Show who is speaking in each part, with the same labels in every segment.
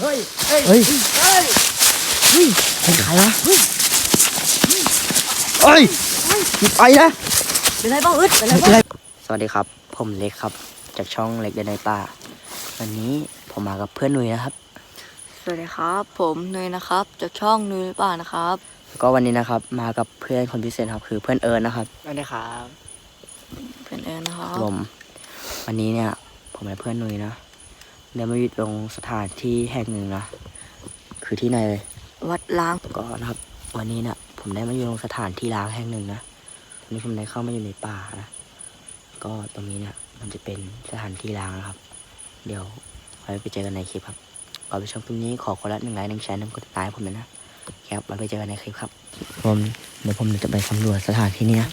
Speaker 1: เฮ้ยเฮ้ย
Speaker 2: เฮ้ย
Speaker 1: เฮ้ย
Speaker 2: เฮ้ยเป็นใครวะเฮ้ยเฮ้ยไปนะ
Speaker 1: เป็นไรบ้างอึดเป็นไร
Speaker 2: ไม่
Speaker 1: บ้า
Speaker 2: เป็น
Speaker 1: ง
Speaker 2: ไรสวัสดีครับ ผมเล็กครับ จากช่องเล็กเดินในป่า วันนี้ผมมากับเพื่อนหนุ่ยนะครับ
Speaker 1: สวัสดีครับ ผมนุยนะครับ จากช่องนุยป่านะครับ
Speaker 2: แล้วก็วันนี้นะครับ มากับเพื่อนคนพิเศษครับ คือเพื่อนเอิญนะครับ
Speaker 1: สวัสดีครับเป็นเอิญนะครับ
Speaker 2: ผมวันนี้เนี่ย ผมและเพื่อนหนุ่ยนะ ได้มาอยู่ตรงสถานที่แห่งหนึ่งนะ คือที่ไหนเลย
Speaker 1: วัดล้าง
Speaker 2: ก็นะครับ วันนี้เนี่ยผมได้มาอยู่ตรงสถานที่ล้างแห่งหนึ่งนะวันนี้ผมได้เข้ามาอยู่ในป่านะก็ตรงนี้เนี่ยมันจะเป็นสถานที่ล้างนะครับ เดี๋ยวไว้ไปเจอกันในคลิปครับก่อนไปชมคลิปนี้ขอคนละหนึ่งไลค์หนึ่งแชร์หนึ่งกดติดตามให้ผมเลยนะครับไว้ไปเจอกันในคลิปครับ ผมเดี๋ยวผมจะไปสำรวจสถานที่นี้นะ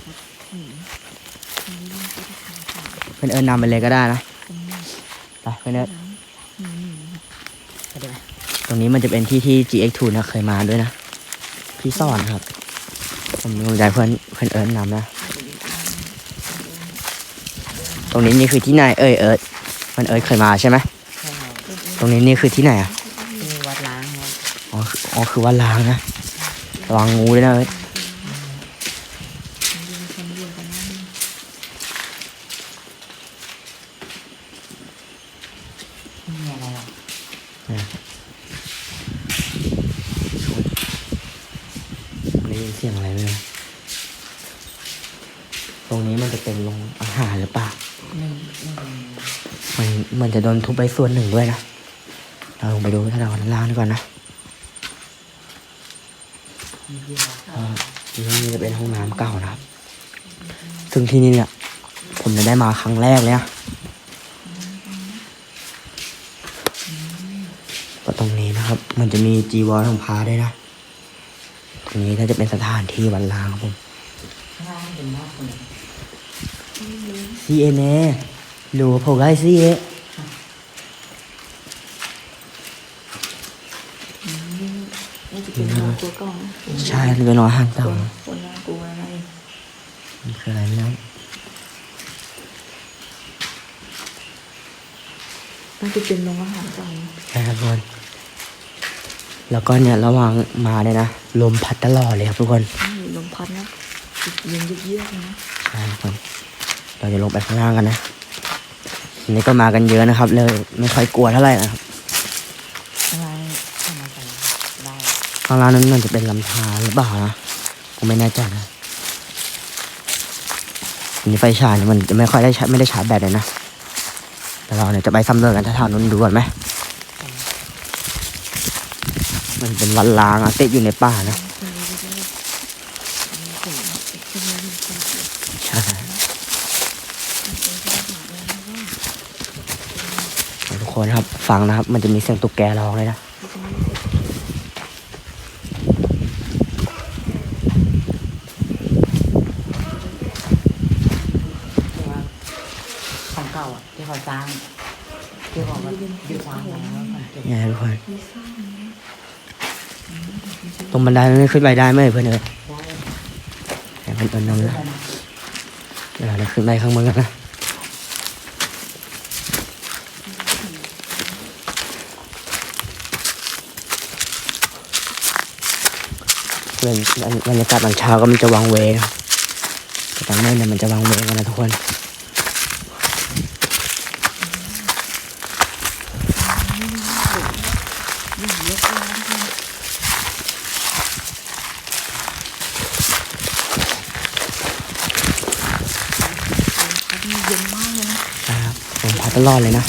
Speaker 2: เพื่อนเอิญนำไปเลยก็ได้นะไปเพื่อนเอิญต รงนี้มันจะเป็นที่ที่ GX2 นะเคยมาด้วยนะ พี่สอนครับ ผมผมใจเพื่อนเพื่อนเอิร์ธนำนะ ตรงนี้นี่คือที่ไหนเอ้ยเอิร์ธเพื่อนเอิร์ธเคยมาใช่ไหมตรงนี้นี่คือที่ไหนอะ
Speaker 1: มีวัดล้างครับ
Speaker 2: อ๋อคืออ๋อคือว่าล้างนะระวังงูด้วยนะเอิร์ธ
Speaker 1: มีอะไรหรอ
Speaker 2: ได้ยินเสียงอะไรไหมนะตรงนี้มันจะ เป็นโรงอาหารหรือเปล่า
Speaker 1: ไม่ไม่เป็น
Speaker 2: มันมันจะโดนทุบไปส่วนหนึ่งด้วยนะ เราลงไปดูถ้าเราด้านล่างดีกว่อนนะ
Speaker 1: มีที่วัด
Speaker 2: อ่าที่นี่จะเป็นห้องน้ำเก่านะครับ ซึ่งที่นี่เนี่ย ผมจะได้มาครั้งแรกเลยนะก็ตรงนี้นะครับ มันจะมีจีวรของพระด้วยนะ ตรงนี้ถ้าจะเป็นสถานที่วันล้างครับผม
Speaker 1: ข้างล่างเป็นหม้อคน
Speaker 2: ซีเอเน่หรือผมไล่ซีเอ
Speaker 1: นี่จะเป็นหม้อตัวกล้อง
Speaker 2: ใช่มันเป็นรอยห่างเต่า
Speaker 1: คนน่ากลัวอะไร
Speaker 2: มันคืออะไรไม่รู้
Speaker 1: น่าจะเป็นโรงอาหารเก่า
Speaker 2: ใช่ครับทุกคนแล้วก็เนี่ยระหว่างมาเนี่ยนะลมพัดตลอดเลยครับทุกคน
Speaker 1: ลมพัดนะเย็นเยือกๆนะ
Speaker 2: ใช่ครับ เราจะลงไปข้างล่างกันนะอันนี้ก็มากันเยอะนะครับ เลยไม่ค่อยกลัวเท่าไหร่นะครับ
Speaker 1: อะไรทำมาใส่ได้
Speaker 2: ข้างล่างนั้นมันจะเป็นลำธารหรือเปล่านะผมไม่แน่ใจนะอันนี้ไฟฉายเนี่ยมันจะไม่ค่อยได้ใช้ไม่ได้ชาร์จแบตเลยนะแต่เราเนี่ยจะไปสำรวจกันแถวๆนู้นดูก่อนไหมมันเป็นวันล้างอะติดอยู่ในป่านะใช่ทุก คนครับ ฟังนะครับ มันจะมีเสียงตุ๊กแกร้องเลยนะ
Speaker 1: ของเก่าอะที่เขาสร้างที่เขาแบบอยู่สร้างแล้วมันเก็บ
Speaker 2: เนี่ยทุกคนตรงบันไดนั้นขึ้นไปได้ไหมเพื่อนเอ๋ยให้เพื่อนเอิญนำนะเดี๋ยวเราขึ้นไปข้างบนกันนะเพื่อน บรรยากาศตอนเช้าก็มันจะวังเวงแต่ตอนนี้เนี่ยมันจะวังเวงกันนะทุกคน
Speaker 1: เย็นมากเลยนะ
Speaker 2: ครับผมพัดตลอดเลยนะ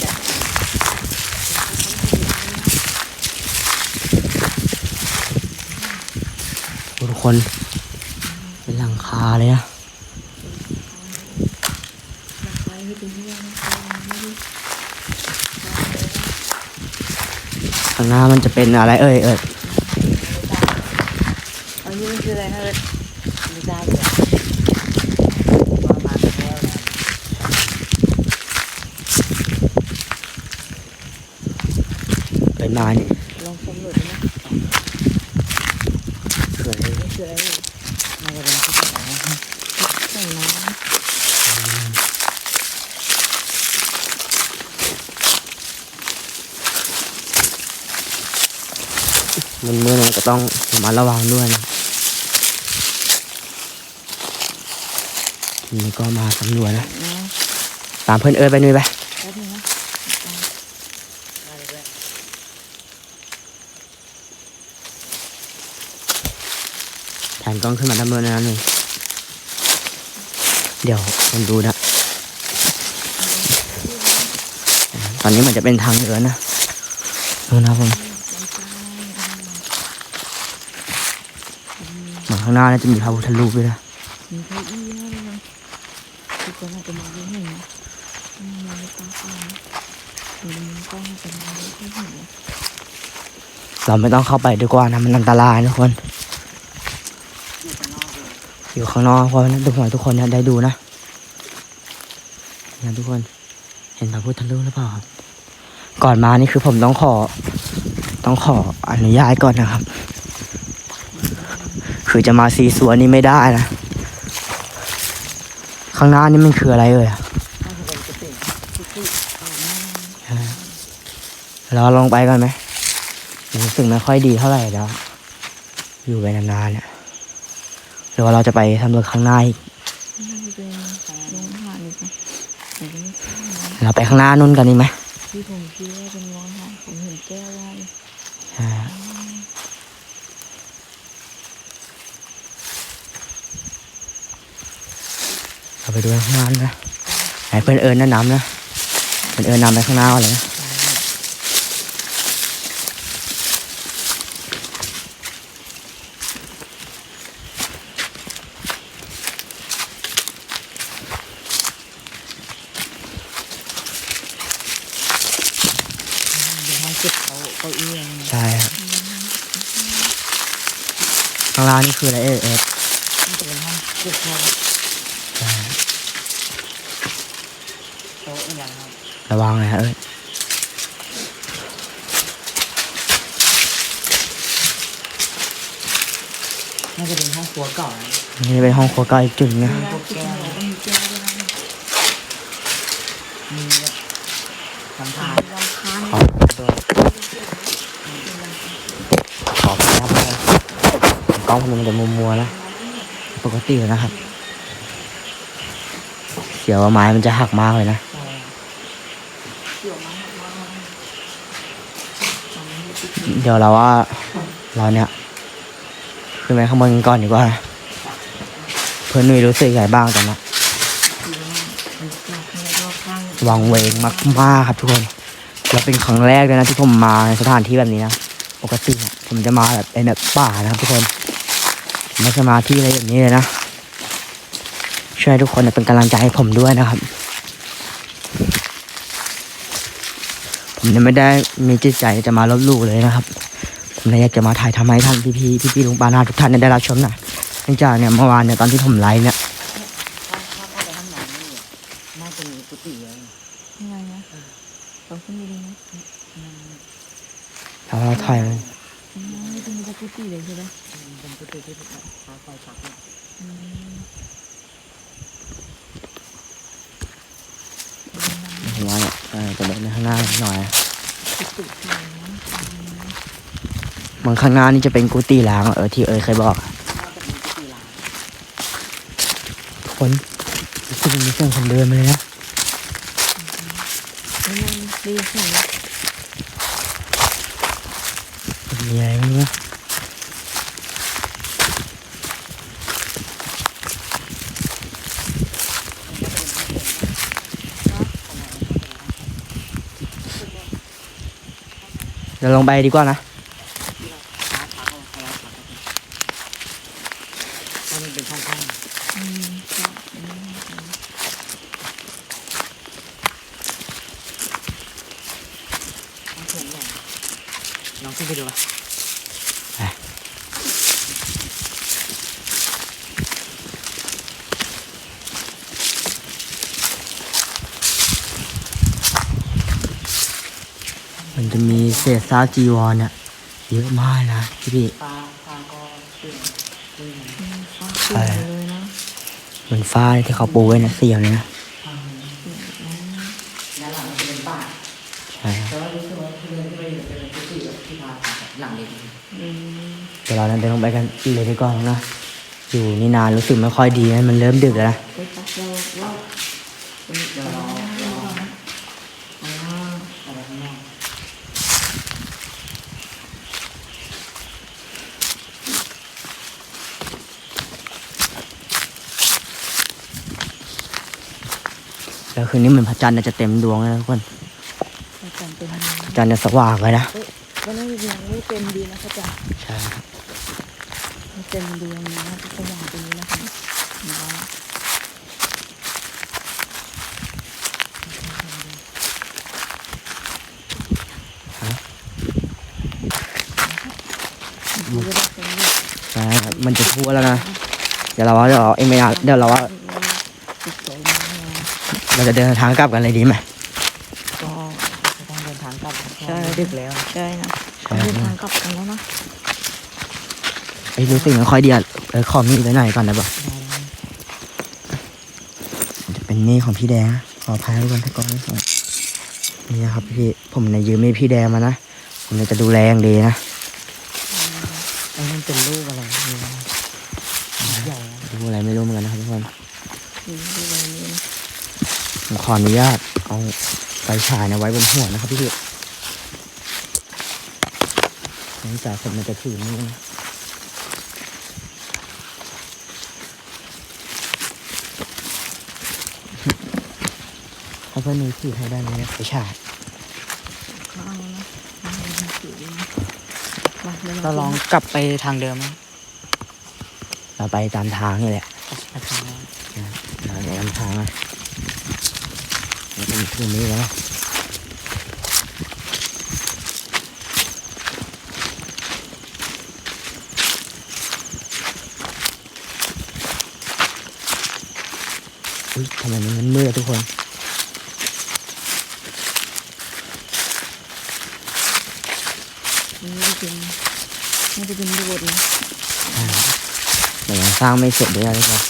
Speaker 2: โอ้ทุก คน เป็นหลังคาเลยนะ
Speaker 1: ไฟให้เป็นเรื่องนะ
Speaker 2: ข้างหน้ามันจะเป็นอะไรเอ่ยเอ่ย
Speaker 1: อันนี้มันคืออะไรนะเลยไม่ได้เลยประมาณแล้วนะ
Speaker 2: เป็นไม้นี่
Speaker 1: ลองสำรวจดูนะ
Speaker 2: คืออะไร
Speaker 1: นี่คืออะไรน่าจะเป็นที่ใส่น้ำใส่น้
Speaker 2: มันเมื่อนั้นก็ต้องระมัดระวังด้วยนะทีนี้ก็มาสำรวจนะ
Speaker 1: นะ
Speaker 2: ตามเพื่อนเอิร์ไปหน่อยไป
Speaker 1: แป๊บนึงนะ
Speaker 2: แผ นกล้องขึ้นมาด้านบนนั้นเลยเดี๋ยวผมดูนะตอนนี้มันจะเป็นทางเดินนะดูนะผมมือนข้างหน้าน่าจะมีพระพุทธรูปด้วยนะ
Speaker 1: เราไม่
Speaker 2: ต้องเข้าไปดีกว่านะมันอันตรายนะทุกคน
Speaker 1: อยู่ข้างนอกเลย
Speaker 2: อนอกเพราะนั้นทุกคนทุกคนเนี่ยได้ดูนะนะทุกคน เห็นพระพุทธรูปหรือเปล่าครับก่อนมานี่คือผมต้องขอ ต้องขออนุญาตก่อนนะครับ คือจะมาซีซัวนี่ไม่ได้นะข้างหน้านี่มันคืออะไรเอ่ย
Speaker 1: เป็นกุฏิกุฏิอ่าแม่
Speaker 2: เราลองไปกันไหมรู้สึกไม่ค่อยดีเท่าไหร่แล้ว อยู่ไปนานๆเนี่ย รือว่าเราจะไปทำรวจข้างหน้าอีก
Speaker 1: น่าจะเป็นโรงอาหารนี่ค่ะแต่ก็ไม่ใช่นะ
Speaker 2: เราไปข้างหน้านู่นกันดีไหม
Speaker 1: ที่ผมคิดว่าเป็นโรงอาหารผมเห็นแก้วว่า
Speaker 2: ใช่เราไปดูข้างหน้านะไหนเพื่อนเอิญแนะนำนะเพื่อนเอิญนำไปข้างหน้าก่อนเลยนะ
Speaker 1: เป็นห้องเก็บเขาเก้าอี้อะไรเนี่ย
Speaker 2: ใช่ครับ ข้างล่างนี่คืออะไรเอ่ยเอิญ
Speaker 1: น่าจะเป็นห้องเก็บเขา
Speaker 2: ใช่
Speaker 1: โต๊ะอย่างครับ
Speaker 2: ระวังเลยฮะเอ้ย
Speaker 1: น่าจะเป็นห้องครัวเก่านะ
Speaker 2: นี่เป็นห้องครัวเก่าอีกจุดหนึงนะ
Speaker 1: พวกแก้วต้องมีแก้วด้วยนะมีแบบลำธารลำธาร
Speaker 2: ขอตัวขอไปนะเพื่อนก ล้องมันจะมัวมัวๆนะปกตินะครับ เสียวว่าไม้มันจะหักมากเลยนะ
Speaker 1: เดี๋
Speaker 2: ยวเราว่าเราเนี่ยขึ้นไปข้างบนกันก่อนดีกว่า เพื่อนนุ้ยรู้สึกยังไงบ้างตอนนี้
Speaker 1: มันจะข้างรอบข้าง
Speaker 2: วังเวงมากๆครับทุกคนแล้วเป็นครั้งแรกเลยนะที่ผมมาในสถานที่แบบนี้นะ ปกติผมจะมาแบบเป็นแบบป่านะครับทุกคน ม่เคยมาที่อะไรแบบนี้เลยนะ ช่วยทุกคนเนี่ยเป็นกำลังใจให้ผมด้วยนะครับ ผมเนี่ยไม่ได้มีจิตใจจะมาลบหลู่เลยนะครับ ผมเลยอยากจะมาถ่ายทำให้ท่านพี่ๆพี่ๆลุงปานาทุกท่านเนี่ยได้รับชมหน่อยเนื่องจากเนี่ยเมื่อวานเนี่ยตอนที่ผมไลฟ์เนี่ย
Speaker 1: ถ้าถ้าเข้าไปข้างในนี่น่าจะมีกุฏิเลยยังไงนะต้องขึ้นไปดูนะ
Speaker 2: ถ้าเราถ่ายมัน
Speaker 1: ไม่ต้องมีกุฏิเลยใช่ไหมเป็นกุฏิที่เขาคอยชักเนี่ยอืม
Speaker 2: ผมว่าเนี่ยเออจะเดินไปข้างหน้าหน่อย
Speaker 1: กุฏิที่ไหนนะ
Speaker 2: บางข้างหน้านี่จะเป็นกุฏิล้างอะเออที่เออเคยบอกอะ
Speaker 1: น่าจะเป็นกุฏิล้าง
Speaker 2: ทุกคนรู้สึกมีเสียงคนเดินมาเลยนะ
Speaker 1: ไม่นั่งดีเสียง
Speaker 2: มีอะไรไม่ เดี๋ยวลงไปดีกว่านะ
Speaker 1: ช้าช้าเขาเขาช้าเขามันเป็นช่องๆอืมก็อืมต้องเขียนหน่อยน้องขึ้นไปดูป่ะ
Speaker 2: มันจะมี เศษซากจีวรเนี่ยเยอะมากนะพี่พี่
Speaker 1: ปลาปลาก็ขึ้นขึ้น
Speaker 2: ใช่เหมือนฟ้าที่เขาปูไว้เนี่ยเสียวเลยนะ
Speaker 1: ด้านหลังมันจะเป็นบ้าน
Speaker 2: ใช่ครับ
Speaker 1: แต่ว่ารู้สึกว่าที่เดินที่ไปอยู่จะเป็นกุฏิแบบที่พาพักหลังเล็กอืม
Speaker 2: เราเดินลงไปกันเลยดีกว่านะอยู่นี่นานรู้สึกไม่ค่อยดีนะมันเริ่มดึกแล้วนะ
Speaker 1: ไปตัดเราเราเดี๋ยวรอรออ๋อ
Speaker 2: แล้ว คืนนี้เหมือนพระจันทร์จะเต็มดวงเลยนะทุกคน
Speaker 1: จารย์เป็น
Speaker 2: พระจันทร์จะสว่างเลยนะ
Speaker 1: วันนั้ยังไม่เต็มดีนะพระจันทร์
Speaker 2: ใช่ครับ
Speaker 1: เต็มดวงนะที่สว่างตรงนี้นะคะนะ
Speaker 2: ใช่ครับมันจะทัวแล้วนะ เดี๋ยวเราว่าเดี๋ยวเราเองไม่เอาเดี๋ยวเราว่า
Speaker 1: เลย
Speaker 2: เราจะเดินทางกลับกันเลยดีไหม
Speaker 1: ก็
Speaker 3: ต้องเดินทางกลับ
Speaker 1: ใช่
Speaker 3: ดึกแล้ว
Speaker 1: ใช่นะ
Speaker 2: ใช่
Speaker 1: เดินทางกลับกันแล้วนะ
Speaker 2: ไอ้ยรู้สึกไม่ค่อยดีอะเออขอมีดไว้หน่อยก่อนนะบอกจะเป็นหนี่ของพี่แดงนะขออภัยทุกคนถ้าก่อนไม่ส่งนี่นะครับพี่ผมเนี่ยยืมมีดพี่แดงมานะผมเนี่ยจะดูแลอย่างดีนะ
Speaker 3: ไอ้นั่นเป็นลูกอะไรเนี่ยใหญ่นะ
Speaker 2: ดูอะไรไม่รู้เหมือนกันนะครับทุกคน
Speaker 1: ดูดูอะไรนี่นะ
Speaker 2: ผมขออนุญาตเอาไฟฉายนะไว้บนหัวนะครับพี่พี่เนื่องจากผมมันจะถือนี่นะถ้าเพื่อนมีถือให้ได้ไหมนะไฟฉาย
Speaker 1: ข้าวนะข้าวนะถือนะมาดี๋ยว
Speaker 3: เราลองกลับไปทางเดิมไหม
Speaker 2: เราไปตามทางนี่แหละ
Speaker 3: ไปทางนั้น
Speaker 2: เราไปตามทางนะ เราต้องถือนี้แล้วอุ้ยทำไมมันมืดอะทุกคน
Speaker 1: นี่จะเป็นนี่จะเป็นโบสถ์นะ
Speaker 2: เดี๋ยวยังสร้างไม่เสร็จด้วยนะทุกคน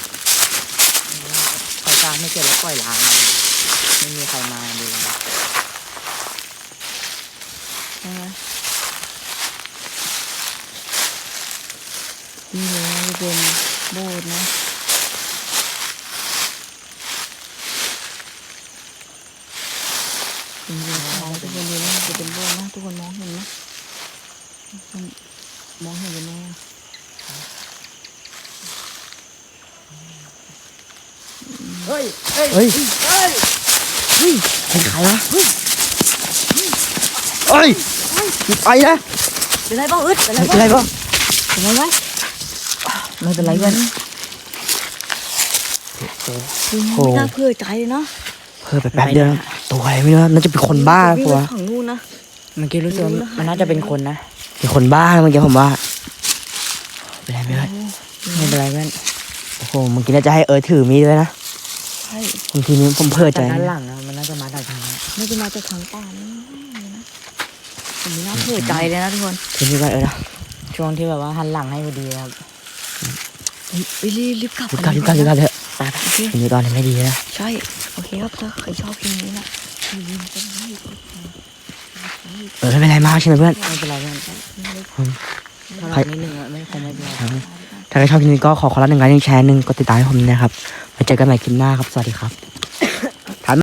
Speaker 3: ไฟกลางไม่เสร็จแล้วปล่อยล้างเลย ไม่มีใครมาดูแล
Speaker 1: ใช่ไหมนี่เลยนะจะเป็นโบสถ์นะเป็นโบสถ์ของทุกคนดูนะจะเป็นโบสถ์นะทุกคนมองเห็นนะมันมองเห็นยังไงอะ
Speaker 3: เฮ้ย เฮ้ย
Speaker 2: เฮ้ย เฮ้ยเป็นใครวะเฮ้ยไปนะ
Speaker 1: เป็นไรบ้างอึดเป็นไร
Speaker 2: เป็น
Speaker 1: บ้าง
Speaker 2: ไรบ้าง
Speaker 1: เป็นไรไหม
Speaker 3: ไม่เป็นไรเพื่อน
Speaker 2: โอ้
Speaker 1: ไม่น่าเพื่อใจเลยเนาะ
Speaker 2: เพิ่มไปแป๊บเดียวนะตัวอะไรไม่รู้นะน่าจะเป็นคนบ้า
Speaker 1: วิ่ง
Speaker 2: ตัว
Speaker 1: ไปฝั่งนู้นนะ
Speaker 3: เมื่อกี้รู้สึกว่ามันน่าจะเป็นคนนะ
Speaker 2: เป็นคนบ้าเมื่อกี้ผมว่าเป็นไรไม่ได้
Speaker 3: ไม่เป็นไรเพื่อน
Speaker 2: โอ้โหเมื่อกี้น่าจะให้เออถือมีดไว้นะ
Speaker 1: ช่
Speaker 2: บางทีนี้ผมเพ้อใจ
Speaker 3: จากด้าน
Speaker 2: นะ
Speaker 3: หลังนะมันน่าจะมาจากทางนี้
Speaker 1: น่าจะมาจากทางป่านี่นะผมไม่น่าเพื่อใจเลยนะทุกคน
Speaker 2: ทีนี้ก็เออนะ
Speaker 3: ช่วงที่แบบว่าหันหลังให้พอดีครับ
Speaker 1: เอ้ยรีบรีบกลับ
Speaker 2: รีบกลับรีบกลับรีบกลับเถอะ
Speaker 1: โอเค
Speaker 2: ทีนี้ตอนนี้ไม่ดีนะ
Speaker 1: ใช่โอเคครับถ้าใครชอบเพลงนี้นะอย่าลืมกดไลค์กดแชร์
Speaker 2: เออไม่เป็นไรมากใช่ไหมเพื่อน
Speaker 3: ไม่เป็นไรเพื่อนถ้า
Speaker 2: ใคร
Speaker 3: เรานิดนึงอะไม่คงไม่เป็นไร
Speaker 2: ถ้าใครชอบคลิปนี้ก็ขอขอรับหนึ่งไลค์หนึ่งแชร์หนึ่งกดติดตามให้ผมนะครับไว้เจอกันใหม่คลิปหน้าครับ สวัสดีครับ